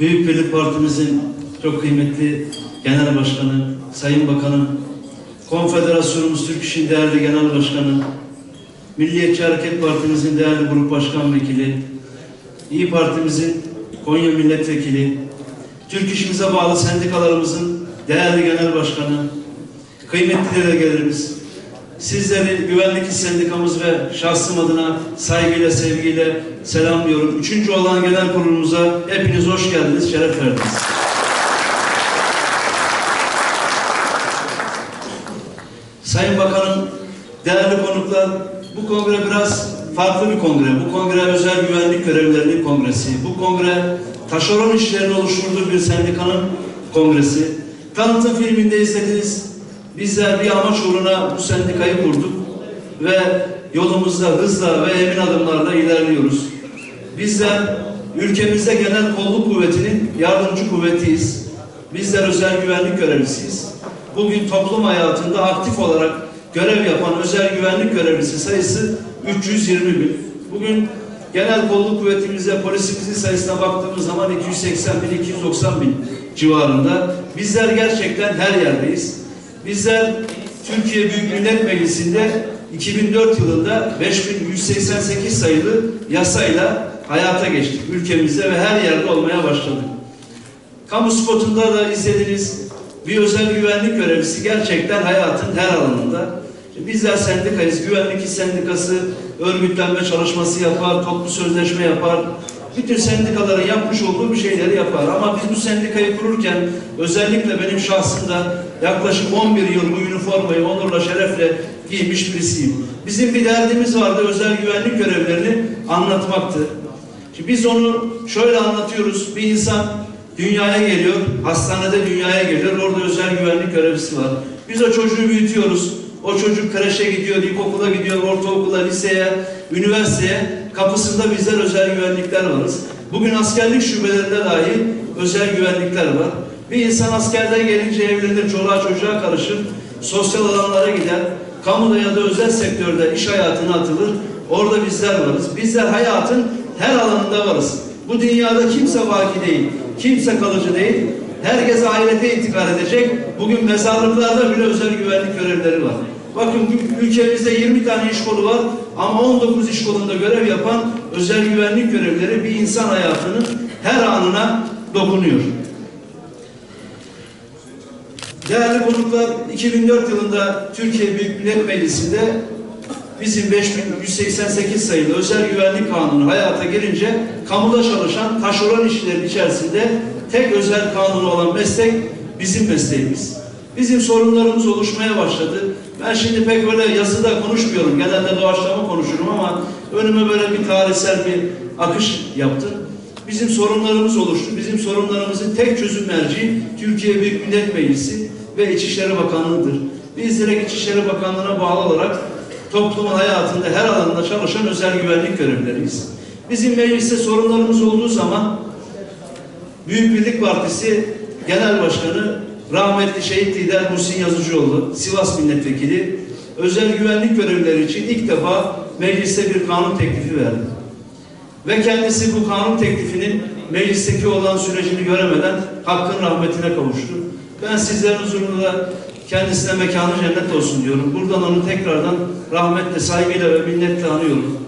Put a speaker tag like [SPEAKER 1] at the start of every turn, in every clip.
[SPEAKER 1] Büyük Birlik Partimizin çok kıymetli Genel Başkanı, Sayın Bakanım, Konfederasyonumuz Türk İş'in değerli Genel Başkanı, Milliyetçi Hareket Partimizin değerli Grup Başkan Vekili, İyi Partimizin Konya Milletvekili, Türk İş'imize bağlı sendikalarımızın değerli Genel Başkanı, kıymetli delegelerimiz, sizleri Güvenlik Sendikamız ve şahsım adına saygıyla, sevgiyle selamlıyorum. Üçüncü olan genel kurulumuza hepiniz hoş geldiniz, şeref verdiniz. Sayın Bakanım, değerli konuklar, bu kongre biraz farklı bir kongre. Bu kongre özel güvenlik görevlilerinin kongresi. Bu kongre taşeron işlerini oluşturduğu bir sendikanın kongresi. Tanıtım filminde izlediniz. Bizler bir amaç uğruna bu sendikayı kurduk ve yolumuzda hızla ve emin adımlarla ilerliyoruz. Bizler ülkemizde genel kolluk kuvvetinin yardımcı kuvvetiyiz. Bizler özel güvenlik görevlisiyiz. Bugün toplum hayatında aktif olarak görev yapan özel güvenlik görevlisi sayısı 320 bin. Bugün genel kolluk kuvvetimize, polisimizin sayısına baktığımız zaman 280 bin, 290 bin civarında. Bizler gerçekten her yerdeyiz. Bizler Türkiye Büyük Millet Meclisi'nde 2004 yılında 5188 sayılı yasayla hayata geçtik ülkemizde ve her yerde olmaya başladık. Kamu spotunda da izlediniz bir özel güvenlik görevlisi gerçekten hayatın her alanında. Bizler sendikayız, güvenlik sendikası örgütlenme çalışması yapar, toplu sözleşme yapar. Bütün sendikaların yapmış olduğu bir şeyleri yapar. Ama biz bu sendikayı kururken özellikle benim şahsımda yaklaşık 11 yıl bu üniformayı onurla şerefle giymiş birisiyim. Bizim bir derdimiz vardı özel güvenlik görevlerini anlatmaktı. Şimdi biz onu şöyle anlatıyoruz. Bir insan dünyaya geliyor, hastanede dünyaya geliyor. Orada özel güvenlik görevlisi var. Biz o çocuğu büyütüyoruz. O çocuk kreşe gidiyor, ilkokula gidiyor, ortaokula, liseye, üniversiteye. Kapısında bizler özel güvenlikler varız. Bugün askerlik şubelerinde dahi özel güvenlikler var. Bir insan askerden gelince evlenir, çoluğa çocuğa karışır, sosyal alanlara gider, kamuda ya da özel sektörde iş hayatına atılır. Orada bizler varız. Bizler hayatın her alanında varız. Bu dünyada kimse vaki değil, kimse kalıcı değil. Herkes ahirete intikal edecek. Bugün mezarlıklarda bile özel güvenlik görevleri var. Bakın ülkemizde 20 tane iş kolu var ama 19 iş kolunda görev yapan özel güvenlik görevlileri bir insan hayatının her anına dokunuyor. Değerli konuklar, 2004 yılında Türkiye Büyük Millet Meclisi'nde bizim 5188 sayılı özel güvenlik kanunu hayata girince kamuda çalışan taşeron işçilerin içerisinde tek özel kanunu olan meslek bizim mesleğimiz. Bizim sorunlarımız oluşmaya başladı. Ben şimdi pek böyle yazıda konuşmuyorum. Genelde doğaçlama konuşurum ama önüme böyle bir tarihsel bir akış yaptım. Bizim sorunlarımız oluştu. Bizim sorunlarımızın tek çözüm merciği Türkiye Büyük Millet Meclisi ve İçişleri Bakanlığı'dır. Biz direkt İçişleri Bakanlığı'na bağlı olarak toplumun hayatında her alanda çalışan özel güvenlik görevlileriyiz. Bizim mecliste sorunlarımız olduğu zaman Büyük Birlik Partisi Genel Başkanı rahmetli şehit lider Muhsin Yazıcıoğlu, Sivas Milletvekili, özel güvenlik görevlileri için ilk defa mecliste bir kanun teklifi verdi. Ve kendisi bu kanun teklifinin meclisteki olan sürecini göremeden hakkın rahmetine kavuştu. Ben sizlerin huzurunda kendisine mekanı cennet olsun diyorum. Buradan onu tekrardan rahmetle, saygıyla ve minnetle anıyorum.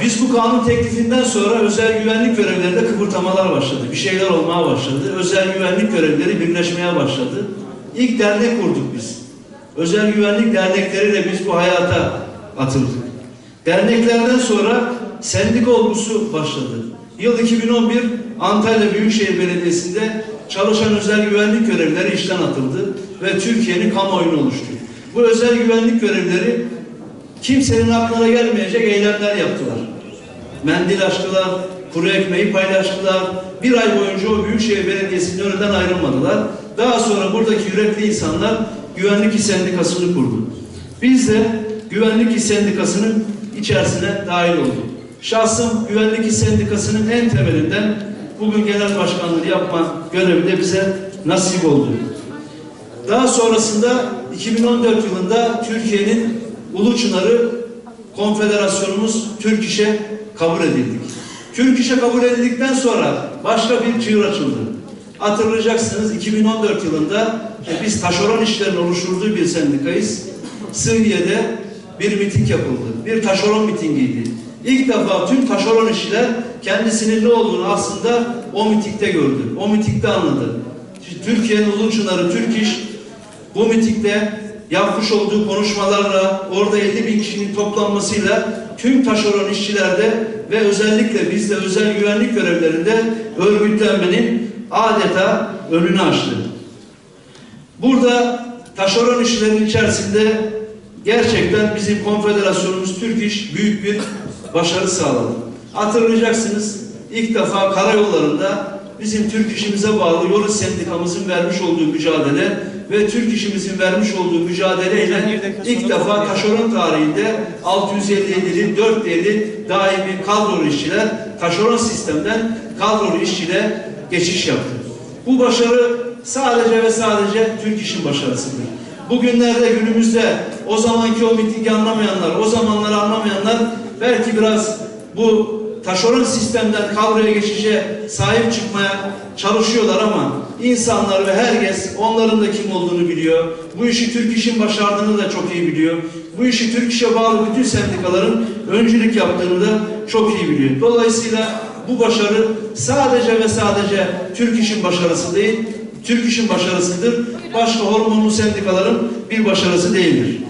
[SPEAKER 1] Biz bu kanun teklifinden sonra özel güvenlik görevlerinde kıpırtamalar başladı. Bir şeyler olmaya başladı. Özel güvenlik görevleri birleşmeye başladı. İlk dernek kurduk biz. Özel güvenlik dernekleriyle biz bu hayata atıldık. Derneklerden sonra sendika olgusu başladı. Yıl 2011 Antalya Büyükşehir Belediyesi'nde çalışan özel güvenlik görevlileri işten atıldı ve Türkiye'nin kamuoyunu oluştu. Bu özel güvenlik görevlileri kimsenin aklına gelmeyecek eylemler yaptılar. Mendil açtılar, kuru ekmeği paylaştılar. Bir ay boyunca o Büyükşehir Belediyesi'nin önünden ayrılmadılar. Daha sonra buradaki yürekli insanlar Güvenlik İş Sendikası'nı kurdu. Biz de Güvenlik İş Sendikası'nın içerisine dahil olduk. Şahsım Güvenlik Sendikası'nın en temelinden bugün genel başkanlığı yapma görevi de bize nasip oldu. Daha sonrasında 2014 yılında Türkiye'nin Ulu Çınarı konfederasyonumuz Türk İş'e kabul edildik. Türk İş'e kabul edildikten sonra başka bir çığır açıldı. Hatırlayacaksınız 2014 yılında e, biz taşeron işlerin oluşturduğu bir sendikayız. Sığdiye'de bir miting yapıldı. Bir taşeron mitingiydi. İlk defa tüm taşeron işçiler kendisinin ne olduğunu aslında o mitingde gördü. O mitingde anladı. Türkiye'nin ulu çınarı Türk İş bu mitingde yapmış olduğu konuşmalarla orada 50 bin kişinin toplanmasıyla tüm taşeron işçilerde ve özellikle bizde özel güvenlik görevlerinde örgütlenmenin adeta önünü açtı. Burada taşeron işçilerin içerisinde gerçekten bizim konfederasyonumuz Türk İş büyük bir başarı sağladı. Hatırlayacaksınız ilk defa karayollarında bizim Türk İş'imize bağlı yol sendikamızın vermiş olduğu mücadele ve Türk İş'imizin vermiş olduğu mücadeleyle ilk defa taşeron tarihinde 657'li 4 deli daimi kadrolu işçiler taşeron sistemden kadrolu işçiliğe geçiş yaptı. Bu başarı sadece ve sadece Türk İş'in başarısıdır. Bugünlerde günümüzde o zamanki o mitingi anlamayanlar, o zamanları anlamayanlar belki biraz bu taşeron sistemden kadroya geçişe sahip çıkmaya çalışıyorlar ama insanlar ve herkes onların da kim olduğunu biliyor. Bu işi Türk İş'in başardığını da çok iyi biliyor. Bu işi Türk İş'e bağlı bütün sendikaların öncülük yaptığını da çok iyi biliyor. Dolayısıyla bu başarı sadece ve sadece Türk İş'in başarısı değil, Türk İş'in başarısıdır. Başka hormonlu sendikaların bir başarısı değildir.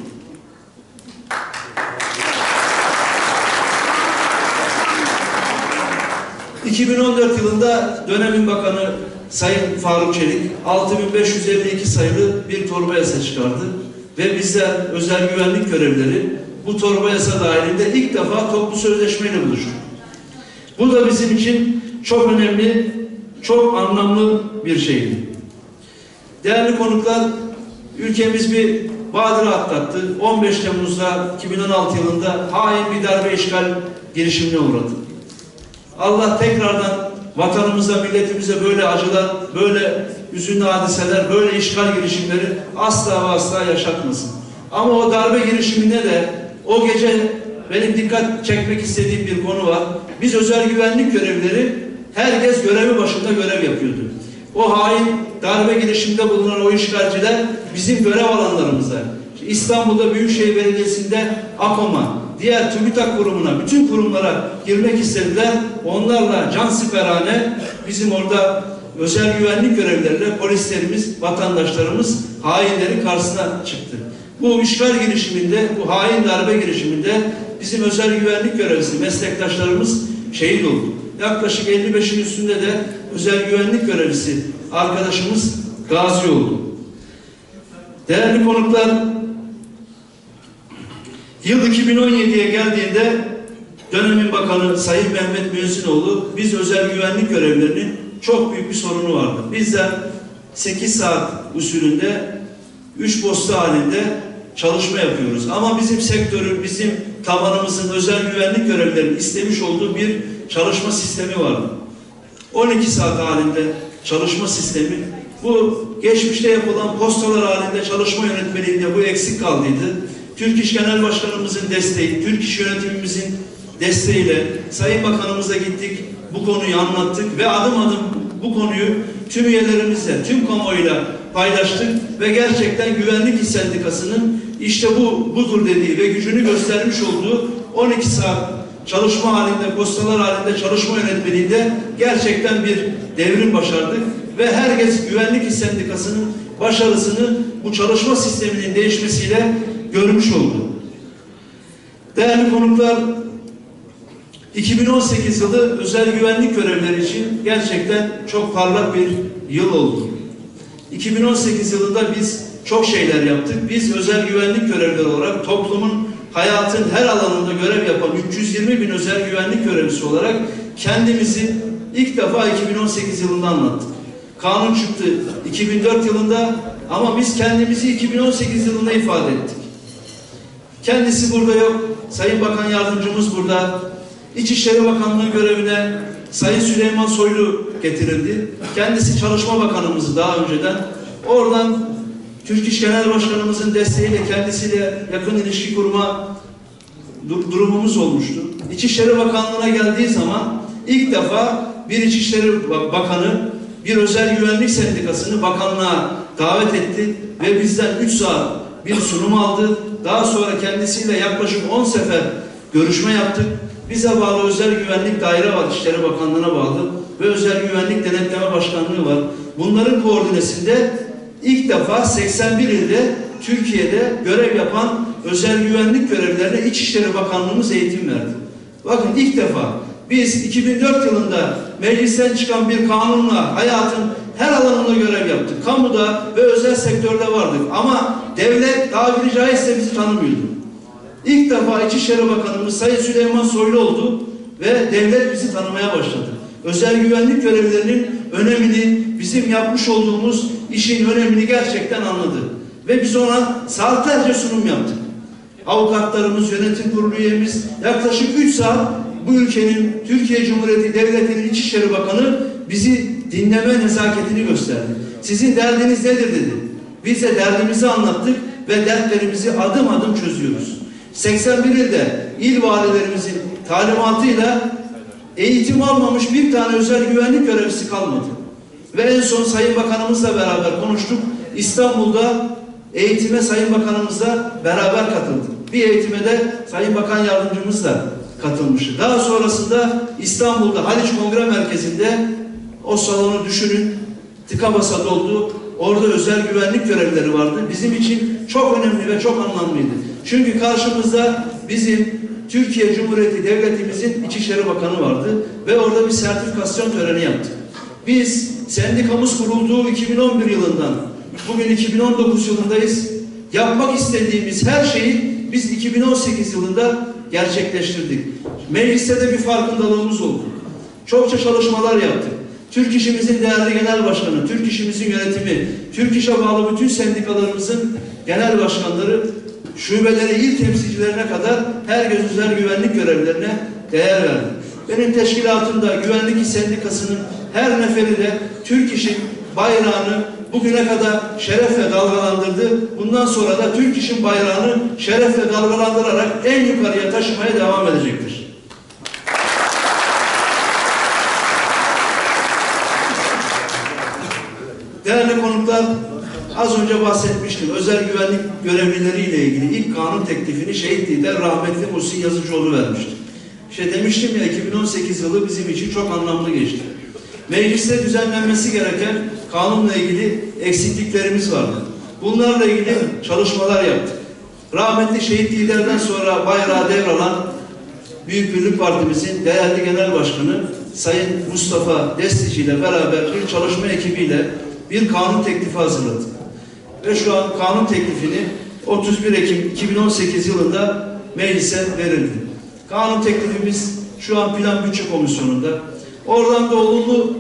[SPEAKER 1] ...2014 yılında dönemin bakanı Sayın Faruk Çelik 6552 sayılı bir torba yasa çıkardı. Ve bizler özel güvenlik görevlileri bu torba yasa dahilinde ilk defa toplu sözleşmeyle buluştuk. Bu da bizim için çok önemli, çok anlamlı bir şeydi. Değerli konuklar, ülkemiz bir badire atlattı. 15 Temmuz'da 2016 yılında hain bir darbe işgal girişimine uğradı. Allah tekrardan vatanımıza, milletimize böyle acılar, böyle üzünlü hadiseler, böyle işgal girişimleri asla ve asla yaşatmasın. Ama o darbe girişiminde de o gece benim dikkat çekmek istediğim bir konu var. Biz özel güvenlik görevlileri herkes görevi başında görev yapıyordu. O hain darbe girişiminde bulunan o işgalciler bizim görev alanlarımızda. İstanbul'da Büyükşehir Belediyesi'nde AKOM'a, diğer TÜBİTAK kurumuna, bütün kurumlara girmek istediler. Onlarla cansiperane bizim orada özel güvenlik görevleriyle polislerimiz, vatandaşlarımız hainlerin karşısına çıktı. Bu işgal girişiminde, bu hain darbe girişiminde bizim özel güvenlik görevlisi meslektaşlarımız şehit oldu. Yaklaşık 55'in üstünde de özel güvenlik görevlisi arkadaşımız gazi oldu. Değerli konuklar, yıl 2017'ye geldiğinde dönemin bakanı Sayın Mehmet Müezzinoğlu biz özel güvenlik görevlerinin çok büyük bir sorunu vardı. Bizler 8 saat usulünde 3 posta halinde çalışma yapıyoruz. Ama bizim sektörün, bizim tabanımızın özel güvenlik görevlerinin istemiş olduğu bir çalışma sistemi vardı. 12 saat halinde çalışma sistemi bu geçmişte yapılan postalar halinde çalışma yönetmeliğinde bu eksik kaldıydı. Türk İş Genel Başkanımızın desteği, Türk İş yönetimimizin desteğiyle Sayın Bakanımıza gittik, bu konuyu anlattık ve adım adım bu konuyu tüm üyelerimizle, tüm kamuoyuyla paylaştık ve gerçekten Güvenlik İş Sendikası'nın işte bu budur dediği ve gücünü göstermiş olduğu 12 saat çalışma halinde, postalar halinde çalışma yönetmeliğinde gerçekten bir devrim başardık ve herkes Güvenlik İş Sendikası'nın başarısını bu çalışma sisteminin değişmesiyle görmüş oldu. Değerli konuklar, 2018 yılı özel güvenlik görevleri için gerçekten çok parlak bir yıl oldu. 2018 yılında biz çok şeyler yaptık. Biz özel güvenlik görevlileri olarak toplumun hayatın her alanında görev yapan 320 bin özel güvenlik görevlisi olarak kendimizi ilk defa 2018 yılında anlattık. Kanun çıktı 2004 yılında ama biz kendimizi 2018 yılında ifade ettik. Kendisi burada yok. Sayın Bakan Yardımcımız burada. İçişleri Bakanlığı görevine Sayın Süleyman Soylu getirildi. Kendisi Çalışma Bakanımızı daha önceden. Oradan Türk İş Genel Başkanımızın desteğiyle kendisiyle yakın ilişki kurma dur- durumumuz olmuştu. İçişleri Bakanlığı'na geldiği zaman ilk defa bir İçişleri Ba- Bakanı bir özel güvenlik sendikasını bakanlığa davet etti ve bizden 3 saat bir sunum aldı. Daha sonra kendisiyle yaklaşık 10 sefer görüşme yaptık. Bize bağlı özel güvenlik daire var, İçişleri Bakanlığı'na bağlı ve özel güvenlik denetleme başkanlığı var. Bunların koordinesinde ilk defa 81 ilde Türkiye'de görev yapan özel güvenlik görevlilerine İçişleri Bakanlığımız eğitim verdi. Bakın ilk defa biz 2004 yılında meclisten çıkan bir kanunla hayatın her alanında görev yaptık. Kamuda ve özel sektörde vardık. Ama devlet tabiri caizse bizi tanımıyordu. İlk defa İçişleri Bakanımız Sayın Süleyman Soylu oldu ve devlet bizi tanımaya başladı. Özel güvenlik görevlilerinin önemini, bizim yapmış olduğumuz işin önemini gerçekten anladı. Ve biz ona saatlerce sunum yaptık. Avukatlarımız, yönetim kurulu üyemiz yaklaşık 3 saat bu ülkenin Türkiye Cumhuriyeti Devleti'nin İçişleri Bakanı bizi dinleme nezaketini gösterdi. Sizin derdiniz nedir dedi. Biz de derdimizi anlattık ve dertlerimizi adım adım çözüyoruz. 81 ilde il valilerimizin talimatıyla eğitim almamış bir tane özel güvenlik görevlisi kalmadı. Ve en son Sayın Bakanımızla beraber konuştuk. İstanbul'da eğitime Sayın Bakanımızla beraber katıldık. Bir eğitime de Sayın Bakan Yardımcımız da katılmıştı. Daha sonrasında İstanbul'da Haliç Kongre Merkezi'nde o salonu düşünün tıka basa doldu. Orada özel güvenlik görevlileri vardı. Bizim için çok önemli ve çok anlamlıydı. Çünkü karşımızda bizim Türkiye Cumhuriyeti Devletimizin İçişleri Bakanı vardı ve orada bir sertifikasyon töreni yaptık. Biz sendikamız kurulduğu 2011 yılından bugün 2019 yılındayız. Yapmak istediğimiz her şeyi biz 2018 yılında gerçekleştirdik. Mecliste de bir farkındalığımız oldu. Çokça çalışmalar yaptık. Türk İşimizin değerli genel başkanı, Türk İşimizin yönetimi, Türk İş'e bağlı bütün sendikalarımızın genel başkanları, şubeleri, il temsilcilerine kadar herkes özel güvenlik görevlerine değer verdi. Benim teşkilatımda Güvenlik Sendikası'nın her neferi de Türk İş'in bayrağını bugüne kadar şerefle dalgalandırdı. Bundan sonra da Türk İş'in bayrağını şerefle dalgalandırarak en yukarıya taşımaya devam edecektir. Değerli konuklar, az önce bahsetmiştim. Özel güvenlik görevlileriyle ilgili ilk kanun teklifini şehit lider rahmetli Muhsin Yazıcıoğlu vermişti. İşte demiştim ya 2018 yılı bizim için çok anlamlı geçti. Mecliste düzenlenmesi gereken kanunla ilgili eksikliklerimiz vardı. Bunlarla ilgili çalışmalar yaptık. Rahmetli şehit liderden sonra bayrağı devralan Büyük Birlik Partimizin değerli genel başkanı Sayın Mustafa Destici ile beraber bir çalışma ekibiyle bir kanun teklifi hazırladık. Ve şu an kanun teklifini 31 Ekim 2018 yılında meclise verildi. Kanun teklifimiz şu an Plan Bütçe Komisyonu'nda. Oradan da olumlu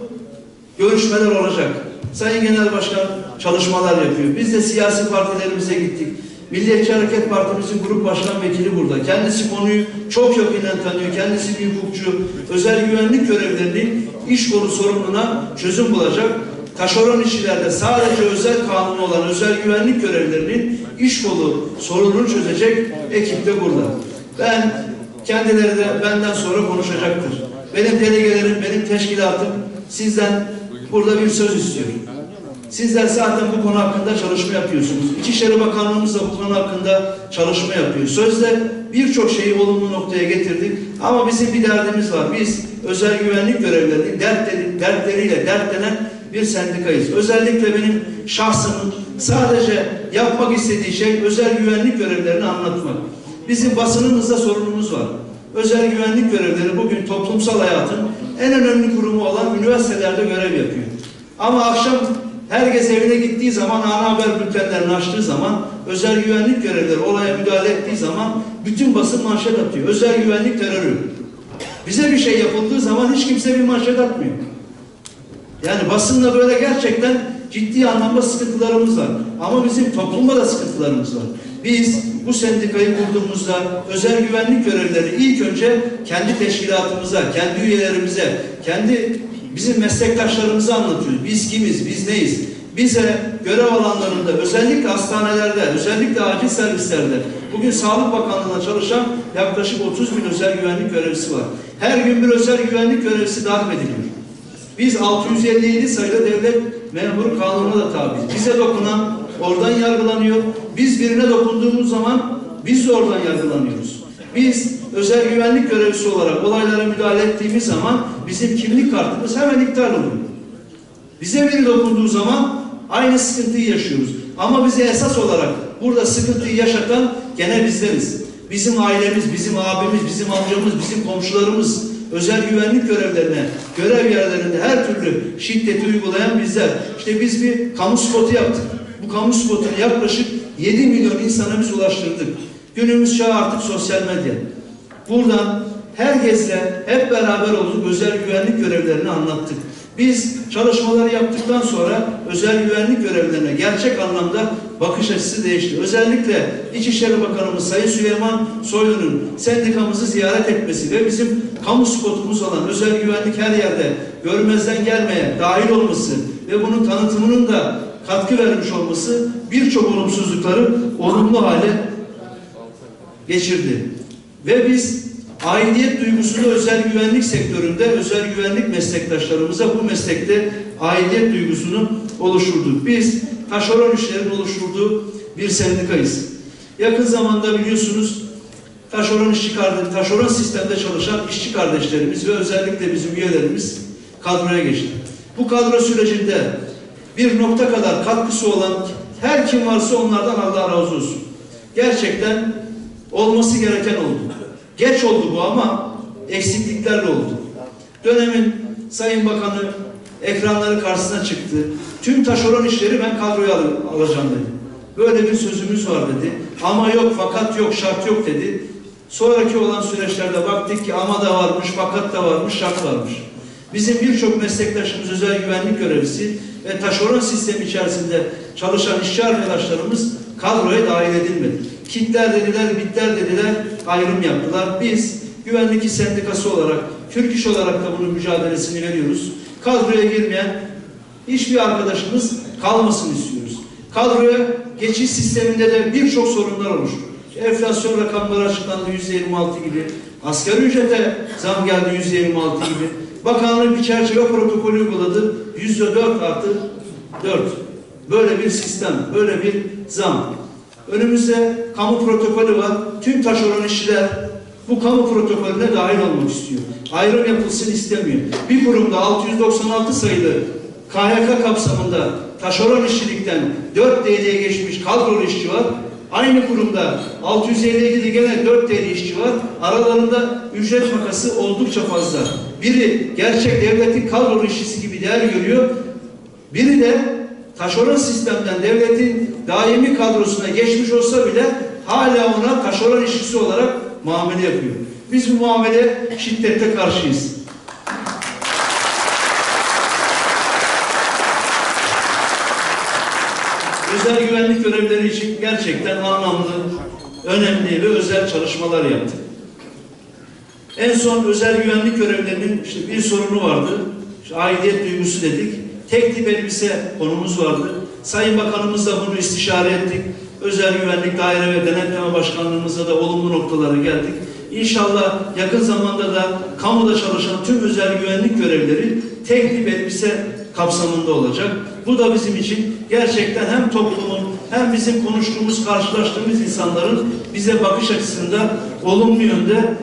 [SPEAKER 1] görüşmeler olacak. Sayın Genel Başkan çalışmalar yapıyor. Biz de siyasi partilerimize gittik. Milliyetçi Hareket Partimizin grup başkan vekili burada. Kendisi konuyu çok yakından tanıyor. Kendisi bir hukukçu. Özel güvenlik görevlerinin iş kolu sorununa çözüm bulacak. Taşeron işçilerde sadece özel kanunu olan özel güvenlik görevlerinin iş kolu sorununu çözecek ekip de burada. Ben kendileri de benden sonra konuşacaktır. Benim delegelerim, benim teşkilatım sizden burada bir söz istiyorum. Sizler zaten bu konu hakkında çalışma yapıyorsunuz. İçişleri Bakanlığımız da bu konu hakkında çalışma yapıyor. Sözde birçok şeyi olumlu noktaya getirdik. Ama bizim bir derdimiz var. Biz özel güvenlik görevlilerinin dertleri, dertleriyle dertlenen bir sendikayız. Özellikle benim şahsımın sadece yapmak istediği şey özel güvenlik görevlerini anlatmak. Bizim basınımızda sorunumuz var. Özel güvenlik görevleri bugün toplumsal hayatın en önemli kurumu olan üniversitelerde görev yapıyor. Ama akşam herkes evine gittiği zaman ana haber bültenlerini açtığı zaman özel güvenlik görevlileri olaya müdahale ettiği zaman bütün basın manşet atıyor. Özel güvenlik terörü. Bize bir şey yapıldığı zaman hiç kimse bir manşet atmıyor. Yani basınla böyle gerçekten ciddi anlamda sıkıntılarımız var. Ama bizim toplumda da sıkıntılarımız var. Biz bu sendikayı kurduğumuzda özel güvenlik görevlileri ilk önce kendi teşkilatımıza, kendi üyelerimize, kendi bizim meslektaşlarımızı anlatıyoruz. Biz kimiz, biz neyiz? Bize görev alanlarında, özellikle hastanelerde, özellikle acil servislerde, bugün Sağlık Bakanlığı'na çalışan yaklaşık 30 bin özel güvenlik görevlisi var. Her gün bir özel güvenlik görevlisi darp ediliyor. Biz 657 sayılı devlet memuru kanununa da tabiiz. Bize dokunan oradan yargılanıyor. Biz birine dokunduğumuz zaman biz de oradan yargılanıyoruz. Biz özel güvenlik görevlisi olarak olaylara müdahale ettiğimiz zaman bizim kimlik kartımız hemen iptal oluyor. Bize biri dokunduğu zaman aynı sıkıntıyı yaşıyoruz. Ama bize esas olarak burada sıkıntıyı yaşatan gene bizleriz. Bizim ailemiz, bizim abimiz, bizim amcamız, bizim komşularımız, özel güvenlik görevlerine, görev yerlerinde her türlü şiddeti uygulayan bizler. İşte biz bir kamu spotu yaptık. Bu kamu spotunu yaklaşık 7 milyon insana biz ulaştırdık. Günümüz çağı artık sosyal medya. Buradan herkesle hep beraber olduk özel güvenlik görevlerini anlattık. Biz çalışmaları yaptıktan sonra özel güvenlik görevlerine gerçek anlamda bakış açısı değişti. Özellikle İçişleri Bakanımız Sayın Süleyman Soylu'nun sendikamızı ziyaret etmesi ve bizim kamu spotumuz olan özel güvenlik her yerde görmezden gelmeye dahil olması ve bunun tanıtımının da katkı vermiş olması birçok olumsuzlukları olumlu hale geçirdi. Ve biz aidiyet duygusunu özel güvenlik sektöründe özel güvenlik meslektaşlarımıza bu meslekte aidiyet duygusunu oluşturduk. Biz taşeron işlerin oluşturduğu bir sendikayız. Yakın zamanda biliyorsunuz taşeron işçi kardeş, taşeron sistemde çalışan işçi kardeşlerimiz ve özellikle bizim üyelerimiz kadroya geçti. Bu kadro sürecinde bir nokta kadar katkısı olan her kim varsa onlardan Allah razı olsun. Gerçekten olması gereken oldu. Geç oldu bu ama eksikliklerle oldu. Dönemin Sayın Bakanı ekranları karşısına çıktı. Tüm taşeron işleri ben kadroya al- alacağım dedi. Böyle bir sözümüz var dedi. Ama yok, fakat yok, şart yok dedi. Sonraki olan süreçlerde baktık ki ama da varmış, fakat da varmış, şart varmış. Bizim birçok meslektaşımız özel güvenlik görevlisi ve taşeron sistemi içerisinde çalışan işçi arkadaşlarımız kadroya dahil edilmedi. Kitler dediler, bitler dediler, ayrım yaptılar. Biz güvenlik sendikası olarak, Türk İş olarak da bunun mücadelesini veriyoruz. Kadroya girmeyen hiçbir arkadaşımız kalmasın istiyoruz. Kadroya geçiş sisteminde de birçok sorunlar oluştu. Enflasyon rakamları açıklandı yüzde 26 gibi. Asgari ücrete zam geldi yüzde 26 gibi. Bakanlık bir çerçeve protokolü uyguladı. Yüzde 4 artı 4. Böyle bir sistem, böyle bir zam. Önümüzde kamu protokolü var. Tüm taşeron işçiler bu kamu protokolüne dahil olmak istiyor. Ayrım yapılsın istemiyor. Bir kurumda 696 sayılı KHK kapsamında taşeron işçilikten 4 TL'ye geçmiş kadrolu işçi var. Aynı kurumda 657 gene 4 TL işçi var. Aralarında ücret makası oldukça fazla. Biri gerçek devletin kadrolu işçisi gibi değer görüyor. Biri de taşeron sistemden devletin daimi kadrosuna geçmiş olsa bile hala ona taşeron işçisi olarak muamele yapıyor. Biz muamele şiddette karşıyız. Özel güvenlik görevleri için gerçekten anlamlı, önemli ve özel çalışmalar yaptık. En son özel güvenlik görevlerinin işte bir sorunu vardı. İşte aidiyet duygusu dedik. Tek tip elbise konumuz vardı. Sayın Bakanımızla bunu istişare ettik. Özel Güvenlik Daire ve Denetleme Başkanlığımıza da olumlu noktalara geldik. İnşallah yakın zamanda da kamuda çalışan tüm özel güvenlik görevleri tek tip elbise kapsamında olacak. Bu da bizim için gerçekten hem toplumun hem bizim konuştuğumuz, karşılaştığımız insanların bize bakış açısında olumlu yönde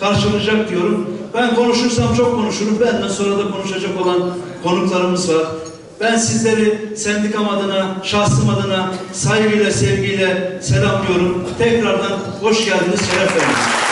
[SPEAKER 1] karşılayacak diyorum. Ben konuşursam çok konuşurum. Benden sonra da konuşacak olan konuklarımız var. Ben sizleri sendikam adına, şahsım adına saygıyla, sevgiyle selamlıyorum. Tekrardan hoş geldiniz, şeref verdiniz.